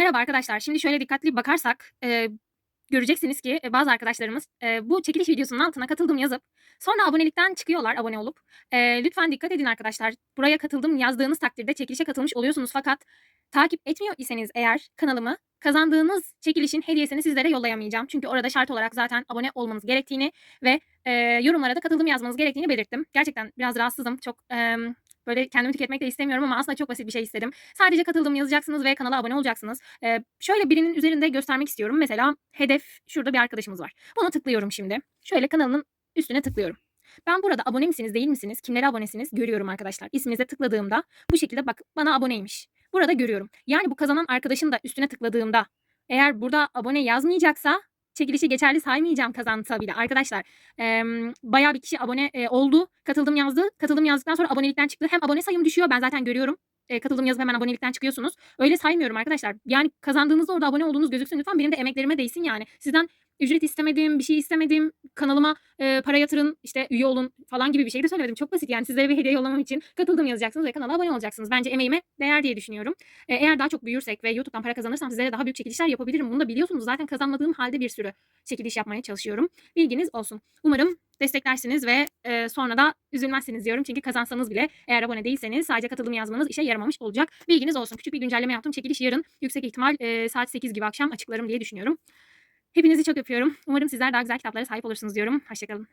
Merhaba arkadaşlar. Şimdi şöyle dikkatli bakarsak e, göreceksiniz ki e, bazı arkadaşlarımız e, bu çekiliş videosunun altına katıldım yazıp sonra abonelikten çıkıyorlar abone olup. E, lütfen dikkat edin arkadaşlar. Buraya katıldım yazdığınız takdirde çekilişe katılmış oluyorsunuz fakat takip etmiyor iseniz eğer kanalımı kazandığınız çekilişin hediyesini sizlere yollayamayacağım. Çünkü orada şart olarak zaten abone olmanız gerektiğini ve e, yorumlara da katıldım yazmanız gerektiğini belirttim. Gerçekten biraz rahatsızım. Çok e, böyle kendimi tüketmek de istemiyorum ama aslında çok basit bir şey istedim. Sadece katıldım yazacaksınız ve kanala abone olacaksınız. Ee, şöyle birinin üzerinde göstermek istiyorum. Mesela hedef şurada bir arkadaşımız var. Bunu tıklıyorum şimdi. Şöyle kanalının üstüne tıklıyorum. Ben burada abone misiniz değil misiniz? Kimlere abonesiniz görüyorum arkadaşlar. İsminize tıkladığımda bu şekilde bak bana aboneymiş. Burada görüyorum. Yani bu kazanan arkadaşın da üstüne tıkladığımda eğer burada abone yazmayacaksa çekilişi geçerli saymayacağım kazansa bile. Arkadaşlar e, bayağı bir kişi abone e, oldu. Katıldım yazdı. Katıldım yazdıktan sonra abonelikten çıktı. Hem abone sayım düşüyor ben zaten görüyorum. E, katıldım yazıp hemen abonelikten çıkıyorsunuz. Öyle saymıyorum arkadaşlar. Yani kazandığınızda orada abone olduğunuz gözüksün lütfen. Benim de emeklerime değsin yani. Sizden ücret istemedim, bir şey istemedim. Kanalıma e, para yatırın, işte üye olun falan gibi bir şey de söylemedim. Çok basit yani sizlere bir hediye yollamam için katıldım yazacaksınız ve kanala abone olacaksınız. Bence emeğime değer diye düşünüyorum. E, eğer daha çok büyürsek ve YouTube'dan para kazanırsam sizlere daha büyük çekilişler yapabilirim. Bunu da biliyorsunuz. Zaten kazanmadığım halde bir sürü çekiliş yapmaya çalışıyorum. Bilginiz olsun. Umarım desteklersiniz ve e, sonra da üzülmezsiniz diyorum. Çünkü kazansanız bile eğer abone değilseniz sadece katılım yazmanız işe yaramamış olacak. Bilginiz olsun. Küçük bir güncelleme yaptım. Çekiliş yarın yüksek ihtimal e, saat 8 gibi akşam açıklarım diye düşünüyorum. Hepinizi çok öpüyorum. Umarım sizler daha güzel kitaplara sahip olursunuz diyorum. Hoşçakalın.